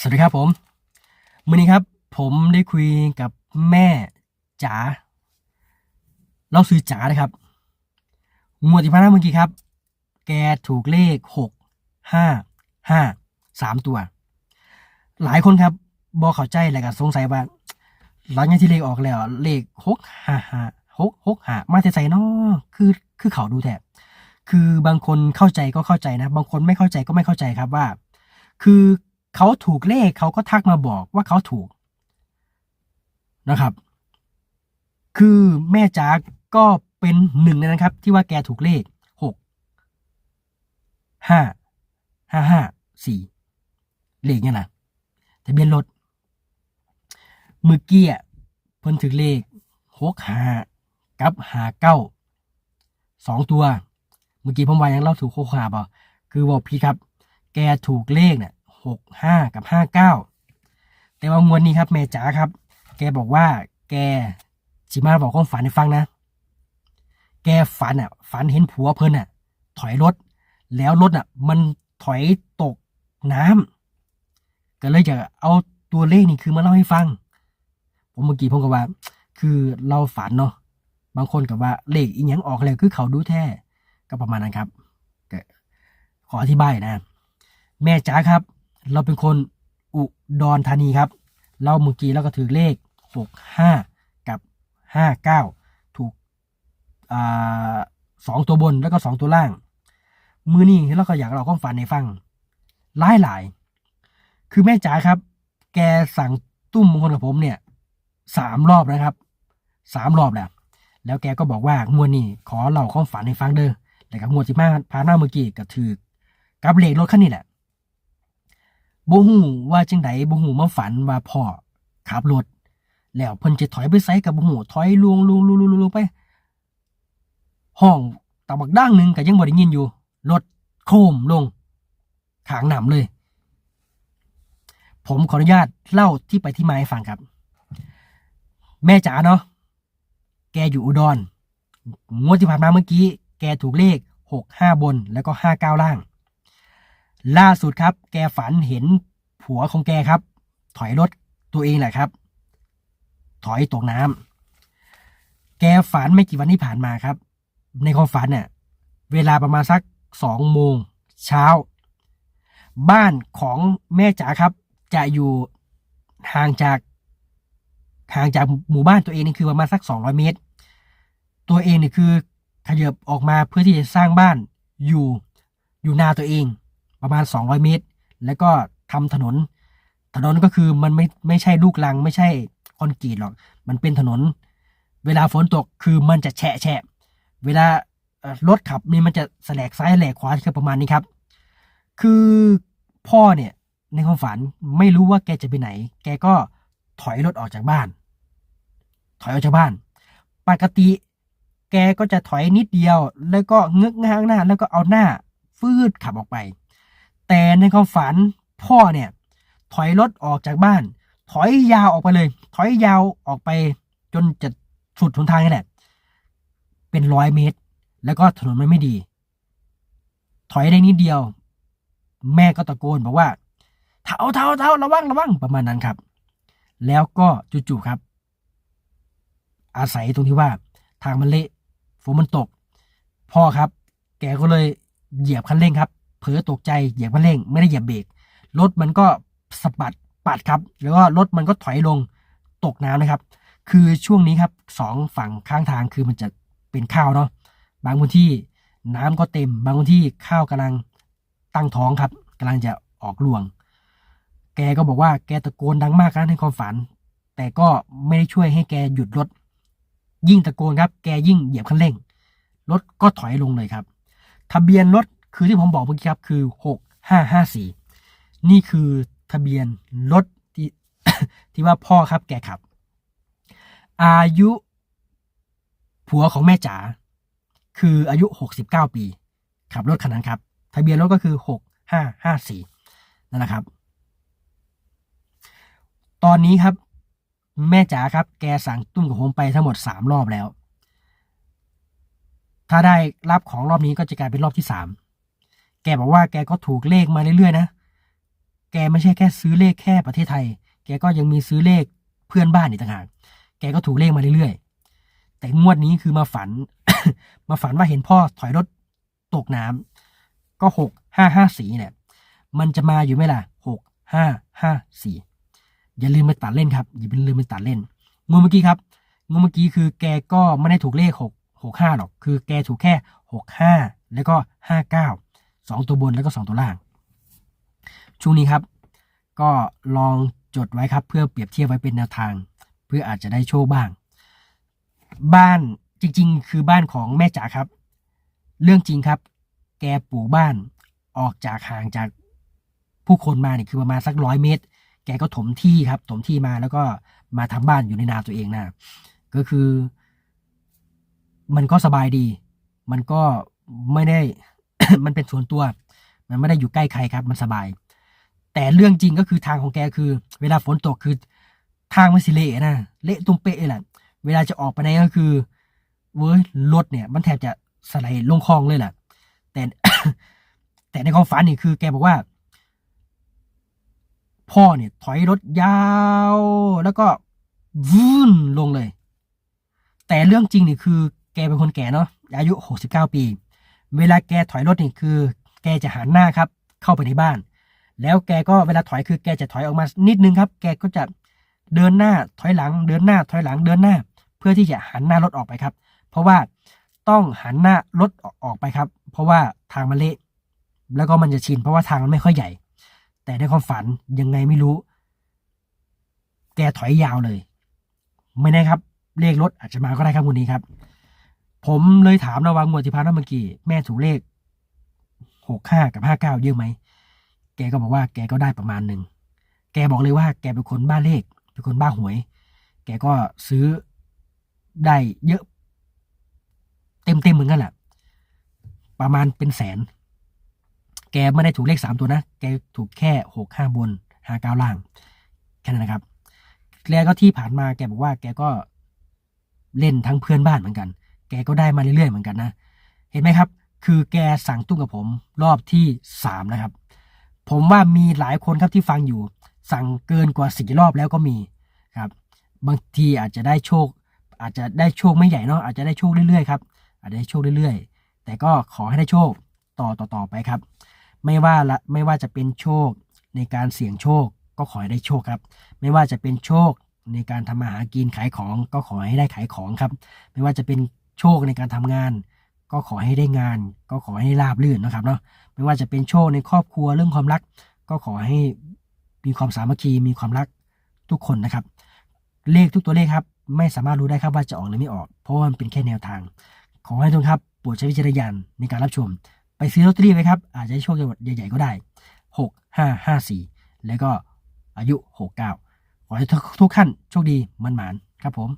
สวัสดีครับผมมื่อนี้ครับ ผมได้คุยกับแม่จ๋าเราซื้อจ๋านะครับ งวดที่ผ่านมาเมื่อกี้ครับ แกถูกเลขหกห้าห้าสามตัว หลายคนครับบอเข้าใจแล้วก็สงสัยว่า หลังจากที่เลขออกแล้ว เลขหกห้าห้าหกหกห้ามาแต่ใส่นอคือคือเขาดูแทบคือบางคนเข้าใจก็เข้าใจนะ บางคนไม่เข้าใจก็ไม่เข้าใจครับว่า คือ เขาถูกเลขเขาก็ทักมาบอกว่าเขาถูกนะครับ คือแม่จ๋าก็เป็นหนึ่งในนั้นครับ ที่ว่าแกถูกเลขหกห้าห้าห้าสี่เลขเนี่ยนะทะเบียนรถมือกี้เพิ่นถึงเลขหกหากับหาเก้าสองตัว เมื่อกี้ผมว่ายังเล่าถูกโคขาเปล่คือบอกพี่ครับ แกถูกเลขเนี่ย หกห้ากับห้าเก้าแต่ว่างวดนี้ครับแม่จ๋าครับ แกบอกว่า แกจิมาบอกความฝันให้ฟังนะ แกฝันอะ ฝันเห็นผัวเพิ่นอะ ถอยรถ แล้วรถอะ มันถอยตกน้ำก็เลยจะเอาตัวเลขนี่คือมาเล่าให้ฟัง ผมเมื่อกี้ผมก็ว่า คือเราฝันเนาะบางคนกับว่าเลขอีหยังออกแล้วคือเขาดูแท้ก็ประมาณนั้นครับขออธิบายนะ แม่จ๋าครับ เราเป็นคนอุดรธานีครับ เราเมื่อกี้เราก็ถือเลขหกห้ากับห้าเก้าถูกอสองตัวบนแล้วก็สองตัวล่าง มือนี้เราก็อยากเราความฝันในฟังหลายหลาย คือแม่จ๋าครับ แกสั่งตุ้มมงคลกับผมเนี่ยสามรอบนะครับสามรอบแล้วแล้วแกก็บอกว่างวดนี้ขอเล่าความฝันให้ฟังเด้อแล้วก็งวดที่มาพาหน้าเมื่อกี้ก็ถือกับเลขรถคันนี้แหละ บ่ฮู้ว่าจังไดบ่ฮู้มาฝันว่าพ่อขับรถแล้วเพิ่นจะถอยไปไสกับบ่ฮู้ถอยลวงลวงลวงลวงไปห้องตะบักดังหนึงก็ยังบ่ได้ยินอยู่รถโคมลงขางหนำเลย ผมขออนุญาตเล่าที่ไปที่มาให้ฟังครับ แม่จ๋าเนาะแกอยู่อุดรงวดที่ผ่านมาเมื่อกี้ แกถูกเลขหกห้าบนแล้วก็ห้าเก้าล่าง ล่าสุดครับ แกฝันเห็นผัวของแกครับ ถอยรถตัวเองแหละครับ ถอยตกน้ำแกฝันไม่กี่วันที่ผ่านมาครับ ในความฝันเนี่ยเวลาประมาณสักสองโมงเช้า บ้านของแม่จ๋าครับ จะอยู่ห่างจากห่างจากหมู่บ้านตัวเองนี่คือประมาณสักสองร้อยเมตร ตัวเองนี่คือขยับออกมาเพื่อที่จะสร้างบ้านอยู่อยู่นาตัวเอง ประมาณ 200 เมตร แล้วก็ทำถนน ถนนก็คือมันไม่ไม่ใช่ลูกลัง ไม่ใช่คอนกรีตหรอก มันเป็นถนน เวลาฝนตกคือมันจะแฉะแฉะเวลารถขับนี่มันจะแสลกซ้ายแหลกขวาคือประมาณนี้ครับ คือพ่อเนี่ยในความฝันไม่รู้ว่าแกจะไปไหน แกก็ถอยรถออกจากบ้าน ถอยออกจากบ้าน ปกติ แกก็จะถอยนิดเดียว แล้วก็เงึกง้างหน้า แล้วก็เอาหน้าฟืดขับออกไป แต่ในความฝันพ่อเนี่ย ถอยรถออกจากบ้าน ถอยยาวออกไปเลย ถอยยาวออกไปจนจะสุดหนทางนี่แหละ เป็นร้อยเมตร แล้วก็ถนนมันไม่ดี ถอยได้นิดเดียว แม่ก็ตะโกนบอกว่าเท้าเท้าเท้าระวังระวังประมาณนั้นครับ แล้วก็จู่ๆครับ อาศัยตรงที่ว่า ทางมันเละฝนมันตก พ่อครับ แกก็เลยเหยียบคันเร่งครับ เผลอตกใจเหยียบคันเร่ง ไม่ได้เหยียบเบรกรถมันก็สะบัดปัดครับแล้วก็รถมันก็ถอยลงตกน้ำนะครับ คือช่วงนี้ครับสองฝั่งข้างทางคือมันจะเป็นข้าวเนาะบางพื้นที่น้ำก็เต็ม บางพื้นที่ข้าวกำลังตั้งท้องครับกำลังจะออกรวง แกก็บอกว่าแกตะโกนดังมากนะในความฝัน แต่ก็ไม่ได้ช่วยให้แกหยุดรถ ยิ่งตะโกนครับ แกยิ่งเหยียบคันเร่งรถก็ถอยลงเลยครับ ทะเบียนรถ คือที่ผมบอกเมื่อกี้ครับคือหกห้าห้าสี่นี่คือทะเบียนรถที่ที่ว่าพ่อครับแกขับ อายุผัวของแม่จ๋าคืออายุหกสิบเก้าปี ขับรถคันนั้นครับ ทะเบียนรถก็คือหกห้าห้าสี่นั่นแหละครับ ตอนนี้ครับ แม่จ๋าครับ แกสั่งตุ้มกับผมไปทั้งหมดสามรอบแล้ว ถ้าได้รับของรอบนี้ก็จะกลายเป็นรอบที่สาม แกบอกว่าแกก็ถูกเลขมาเรื่อยๆนะ แกไม่ใช่แค่ซื้อเลขแค่ประเทศไทย แกก็ยังมีซื้อเลขเพื่อนบ้านอีกต่างหาก แกก็ถูกเลขมาเรื่อยๆ แต่งวดนี้คือมาฝัน มาฝันว่าเห็นพ่อถอยรถตกน้ำก็หกห้าห้าสี่เนี่ย มันจะมาอยู่ไหมล่ะหกห้าห้าสี่อย่าลืมไปตัดเล่นครับ อย่าลืมไปตัดเล่นงวดเมื่อกี้ครับงวดเมื่อกี้คือแกก็ไม่ได้ถูกเลขหกหกห้าหรอก คือแกถูกแค่หกห้าแล้วก็ห้าเก้า สองตัวบนแล้วก็สองตัวล่าง ช่วงนี้ครับ ก็ลองจดไว้ครับ เพื่อเปรียบเทียบไว้เป็นแนวทาง เพื่ออาจจะได้โชคบ้าง บ้านจริง ๆ คือบ้านของแม่จ๋าครับ เรื่องจริงครับ แกปลูกบ้านออกจากห่างจากผู้คนมาเนี่ยคือประมาณสักร้อยเมตร แกก็ถมที่ครับ ถมที่มาแล้วก็มาทำบ้านอยู่ในนาตัวเองนะ ก็คือ มันก็สบายดี มันก็ไม่ได้ มันเป็นส่วนตัว มันไม่ได้อยู่ใกล้ใครครับ มันสบาย แต่เรื่องจริงก็คือทางของแกคือ เวลาฝนตกคือ ทางมันสิเละนะเละตุ้มเป๊ะเลยแหละเวลาจะออกไปไหนก็คือเว้ยรถเนี่ย มันแทบจะสไลด์ลงคลองเลยแหละแต่แต่ในความฝันนี่คือ แกบอกว่า พ่อเนี่ย ถอยรถยาว แล้วก็วุ่นลงเลย แต่เรื่องจริงนี่คือ แกเป็นคนแก่เนาะอายุหกสิบเก้าปี เวลาแกถอยรถนี่คือ แกจะหันหน้าครับ เข้าไปในบ้าน แล้วแกก็เวลาถอยคือแกจะถอยออกมานิดนึงครับ แกก็จะเดินหน้าถอยหลัง เดินหน้าถอยหลังเดินหน้า เพื่อที่จะหันหน้ารถออกไปครับ เพราะว่าต้องหันหน้ารถออกไปครับ เพราะว่าทางมันเละแล้วก็มันจะชินเพราะว่าทางมันไม่ค่อยใหญ่ แต่ในความฝันยังไงไม่รู้ แกถอยยาวเลย ไม่แน่ครับ เลขรถอาจจะมาก็ได้ครับวันนี้ครับ ผมเลยถามระวังงวดที่ผ่านมาเมื่อกี้แม่ถูกเลขหกห้ากับห้าเก้าเยอะไหม แกก็บอกว่าแกก็ได้ประมาณหนึ่ง แกบอกเลยว่าแกเป็นคนบ้าเลข เป็นคนบ้าหวย แกก็ซื้อได้เยอะ เต็มเต็มเหมือนกันแหละประมาณเป็นแสน แกไม่ได้ถูกเลขสามตัวนะ แกถูกแค่หกห้าบนห้าเก้าล่าง แค่นั้นนะครับ แล้วก็ที่ผ่านมาแกบอกว่าแกก็เล่นทั้งเพื่อนบ้านเหมือนกัน แกก็ได้มาเรื่อยๆเหมือนกันนะ เห็นไหมครับ คือแกสั่งตุ้งกับผมรอบที่สามนะครับ ผมว่ามีหลายคนครับที่ฟังอยู่ สั่งเกินกว่าสี่รอบแล้วก็มีครับ บางทีอาจจะได้โชค อาจจะได้โชคไม่ใหญ่เนาะอาจจะได้โชคเรื่อยๆครับอาจจะได้โชคเรื่อยๆ แต่ก็ขอให้ได้โชคต่อต่อต่อไปครับ ไม่ว่าละไม่ว่าจะเป็นโชคในการเสี่ยงโชคก็ขอให้ได้โชคครับ ไม่ว่าจะเป็นโชคในการทำมาหากินขายของก็ขอให้ได้ขายของครับ ไม่ว่าจะเป็น โชคในการทำงาน ก็ขอให้ได้งาน ก็ขอให้ราบรื่นนะครับเนาะไม่ว่าจะเป็นโชคในครอบครัวเรื่องความรัก ก็ขอให้มีความสามัคคีมีความรักทุกคนนะครับ เลขทุกตัวเลขครับ ไม่สามารถรู้ได้ครับว่าจะออกหรือไม่ออก เพราะว่ามันเป็นแค่แนวทาง ขอให้ทุกครับโปรดใช้วิจารณญาณในการรับชม ไปซื้อลอตเตอรี่ไว้ครับ อาจจะโชคใหญ่ๆก็ได้หกห้าห้าสี่แล้วก็อายุหกเก้าขอให้ทุกท่านโชคดีมันหมานครับผม